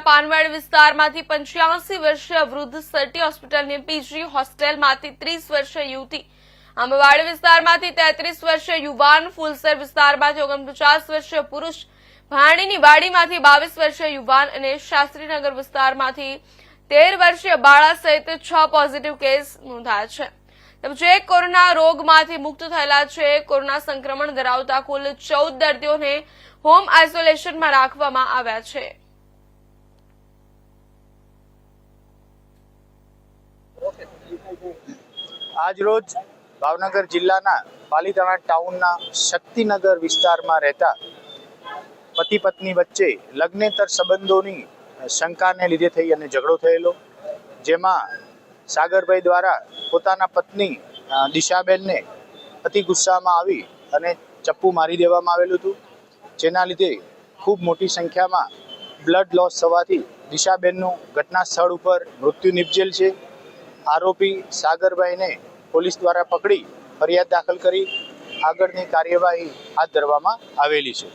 પાનવાડ વિસ્તારમાંથી પંચ્યાસી વર્ષીય વૃદ્ધ સટી હોસ્પિટલની પીજી હોસ્ટેલમાંથી ત્રીસ વર્ષીય યુવતી. આંબવાડી વિસ્તારમાંથી તેત્રીસ વર્ષીય યુવાન ફુલસર વિસ્તારમાંથી ઓગણપચાસ વર્ષીય પુરુષ. ભાણીની વાડીમાંથી બાવીસ વર્ષીય યુવાન અને શાસ્ત્રીનગર વિસ્તારમાંથી તેર વર્ષીય બાળા સહિત છ પોઝિટિવ કેસ નોંધાયા છે. જે કોરોના રોગમાંથી મુક્ત થયેલા છે, કોરોના સંક્રમણ ધરાવતા કુલ ચૌદ દર્દીઓને હોમ આઇસોલેશનમાં રાખવામાં આવ્યા છે. આજ રોજ ભાવનગર જિલ્લાના પાલીતાણા ટાઉનના શક્તિનગર વિસ્તારમાં રહેતા પતિ પત્ની વચ્ચે લગ્નેતર સંબંધોની શંકાને લીધે થઈ અને ઝઘડો થયેલો, જેમાં સાગરભાઈ દ્વારા પોતાના પત્ની દિશાબેનને અતિ ગુસ્સામાં આવી અને ચપ્પુ મારી દેવામાં આવેલું હતું, જેના લીધે ખૂબ મોટી સંખ્યામાં બ્લડ લોસ થવાથી દિશાબેનનું ઘટના સ્થળ ઉપર મૃત્યુ નિપજેલ છે. આરોપી સાગરભાઈને પોલીસ દ્વારા પકડી ફરિયાદ દાખલ કરી આગળની કાર્યવાહી હાથ ધરવામાં આવેલી છે.